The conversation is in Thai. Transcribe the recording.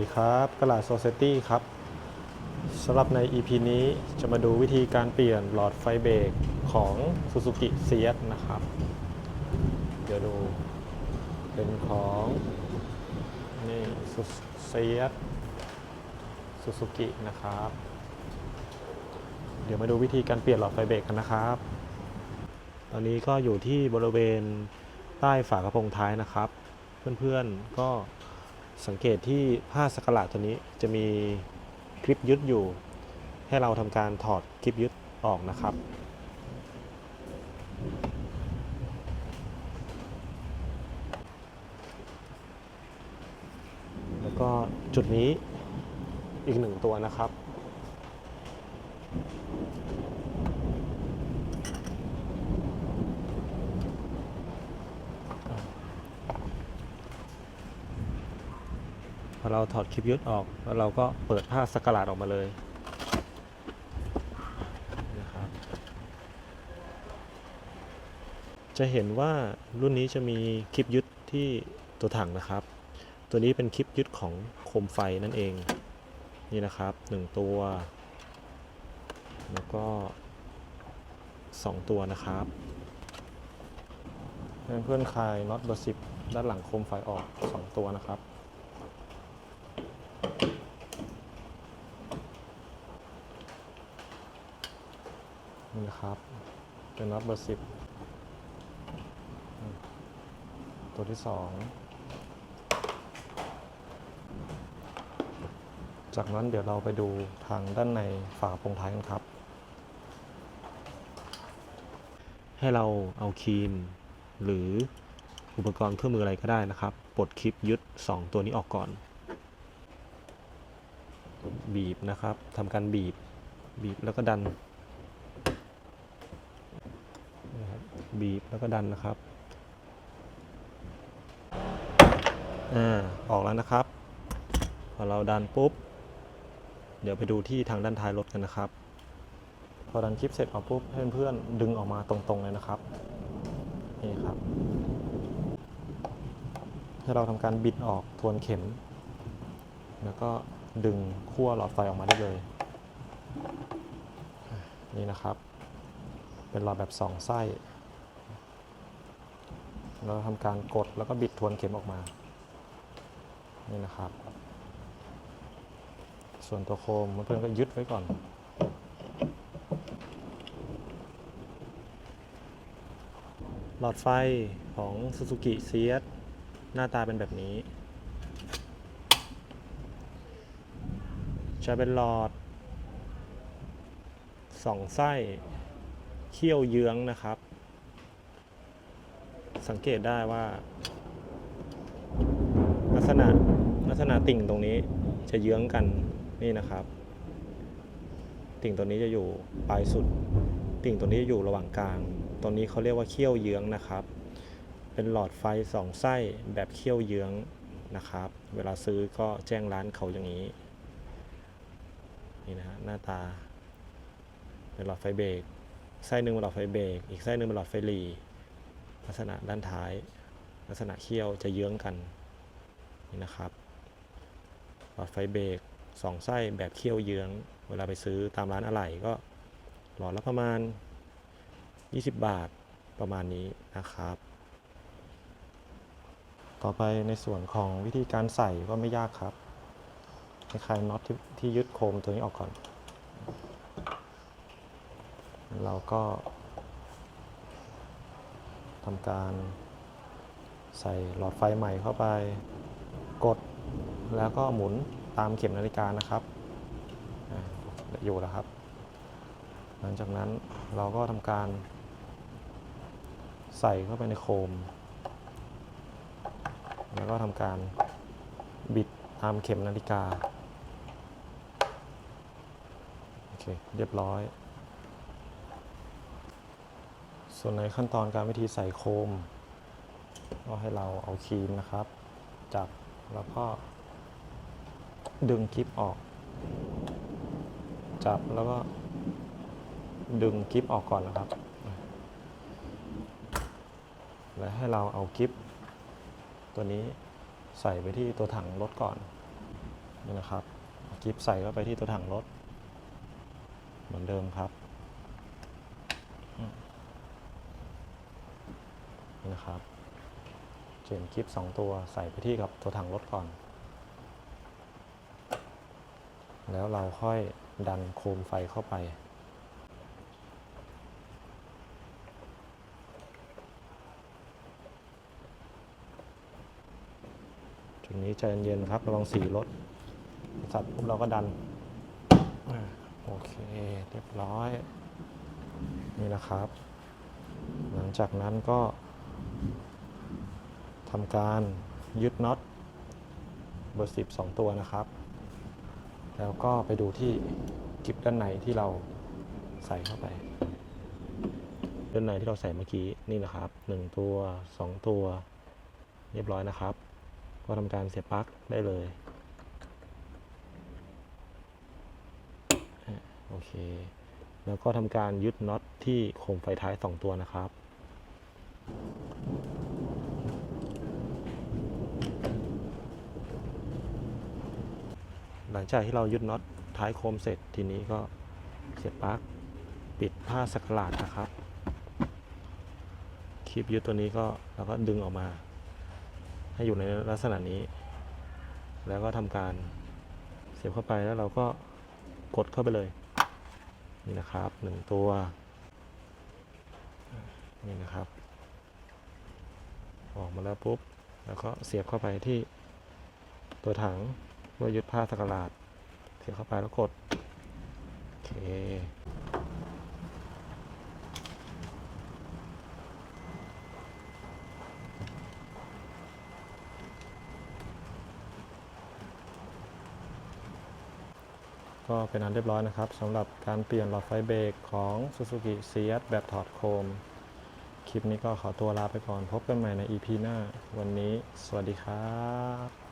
ดีครับกลาดโซเซตี้ครับสำหรับใน EP นี้จะมาดูวิธีการเปลี่ยนหลอดไฟเบรกของ Suzuki s i e t นะครับ เดี๋ยวดูเป็นของนี่ s i e t Suzuki นะครับ เดี๋ยวมาดูวิธีการเปลี่ยนหลอดไฟเบรกกันนะครับ ตอนนี้ก็อยู่ที่บริเวณใต้ฝากระโปรงท้ายนะครับ เพื่อนๆก็ สังเกตที่ผ้าสกหลาดตัวนี้จะมีคลิปยึดอยู่ ให้เราทำการถอดคลิปยึดออกนะครับ แล้วก็จุดนี้อีกหนึ่งตัวนะครับ พอเราถอดคลิปยึดออกแล้วเราก็เปิดผ้าสกหลาดออกมาเลยนะครับจะเห็นว่ารุ่นนี้จะมีคลิปยึดที่ตัวถังนะครับ ตัวนี้เป็นคลิปยึดของโคมไฟนั่นเองนี่นะครับหนึ่งตัว แล้วก็ 2 ตัวนะครับเพื่อนๆคลายน็อตเบอร์สิบด้านหลังโคมไฟออก 2 ตัวนะครับ นี่นะครับ เป็นน็อตเบอร์สิบตัวที่สองจากนั้นเดี๋ยวเราไปดูทางด้านในฝาโปรงท้ายกันครับ ให้เราเอาครีม หรืออุปกรณ์เครื่องมืออะไรก็ได้นะครับปลดคลิปยึด 2 ตัวนี้ออกก่อน บีบนะครับทำการบีบ บีบแล้วก็ดัน นะครั บีบแล้วก็ดันนะครับอ่าออกแล้วนะครับ พอเราดันปุ๊บ เดี๋ยวไปดูที่ทางด้านท้ายรถกันนะครับ พอดันคลิปเสร็จออกปุ๊บเพื่อนๆดึงออกมาตรงๆเลยนะครับนี่ครับให้เราทำการบิดออกทวนเข็ม แล้วก็ดึงขั้วหลอดไฟออกมาได้เลย นี่นะครับ เป็นหลอดแบบสองไส้ เราทำการกดแล้วก็บิดทวนเข็มออกมา นี่นะครับ ส่วนตัวโคมเพื่อนๆก็ยึดไว้ก่อน หลอดไฟของ Suzuki s i e t หน้าตาเป็นแบบนี้ จะเป็นหลอดสองไส้เขี้ยวเยื้องนะครับ สังเกตได้ว่า ลักษณะลักษณะติ่งตรงนี้จะเยื้องกันนี่นะครับ ติ่งตัวนี้จะอยู่ปลายสุด ติ่งตัวนี้จะอยู่ระหว่างกลางตรงนี้เขาเรียกว่าเขี้ยวเยื้องนะครับ เป็นหลอดไฟสองไส้แบบเขี้ยวเยื้องนะครับ เวลาซื้อก็แจ้งร้านเขาอย่างนี้นี่นะฮะหน้าตาเป็นหลอดไฟเบรกไส้หนึ่งเป็นหลอดไฟเบรกอีกไส้หนึ่งเป็นหลอดไฟหลี ลักษณะด้านท้าย ลักษณะเขี้ยวจะเยื้องกันนี่นะครับหลอดไฟเบรกสองไส้แบบเขี้ยวเยื้อง เวลาไปซื้อตามร้านอะไหล่ก็หลอดละประมาณ 20 บาทประมาณนี้นะครับ ต่อไปในส่วนของวิธีการใส่ก็ไม่ยากครับคล้ายๆน็อตทที่ยึดโคมตัวนี้ออกก่อน เราก็ ทำการใส่หลอดไฟใหม่เข้าไป กดแล้วก็หมุนตามเข็มนาฬิกานะครับอยู่แล้วครับ หลังจากนั้นเราก็ทำการ ใส่เข้าไปในโคม แล้วก็ทำการบิดตามเข็มนาฬิกา โอเค เรียบร้อย ส่วนในขั้นตอนการวิธีใส่โคม ก็ให้เราเอาครีมนะครับ จับแล้วก็ดึงคลิปออก จับแล้วก็ดึงคลิปออกก่อนนะครับ และให้เราเอาคลิป ตัวนี้ใส่ไปที่ตัวถังรถก่อนนี่นะครับเอากิฟใส่เข้าไปที่ตัวถังรถ เหมือนเดิมครับอืม นี่นะครับเจนกิฟสองตัวใส่ไปที่กับตัวถังรถก่อน แล้วเราค่อยดันโคมไฟเข้าไป จุดนี้ใจเย็นๆครับระวังสีรถสัตว์ปุ๊บเราก็ดันโอเคเรียบร้อย นี่นะครับ หลังจากนั้นก็ ทำการยึดน็อตเบอร์สิบสองตัวนะครับ แล้วก็ไปดูที่กิบด้านในที่เราใส่เข้าไป ด้านในที่เราใส่เมื่อกี้นี่นะครับหนึ่งตัวสองตัว เรียบร้อยนะครับ ก็ทำการเสียบปลั๊กได้เลย โอเค แล้วก็ทำการยึดน็อตที่โคมไฟท้าย2ตัวนะครับ หลังจากที่เรายึดน็อตท้ายโคมเสร็จทีนี้ก็เสียบปลั๊กปิดผ้าสักหลาดนะครับคลิปยึดตัวนี้ก็เราก็ดึงออกมา ให้อยู่ในลักษณะนี้ แล้วก็ทำการเสียบเข้าไปแล้วเราก็กดเข้าไปเลย นี่นะครับหนึ่งตัว นี่นะครับ ออกมาแล้วปุ๊บ แล้วก็เสียบเข้าไปที่ตัวถัง เพื่อยึดผ้าสกหลาดเสียเข้าไปแล้วกด โอเค ก็เป็นอันเรียบร้อยนะครับสำหรับการเปลี่ยนหลอดไฟเบรกของ Suzuki CS แบบถอดโคม คลิปนี้ก็ขอตัวลาไปก่อนพบกันใหม่ใน EP หน้า วันนี้ สวัสดีครับ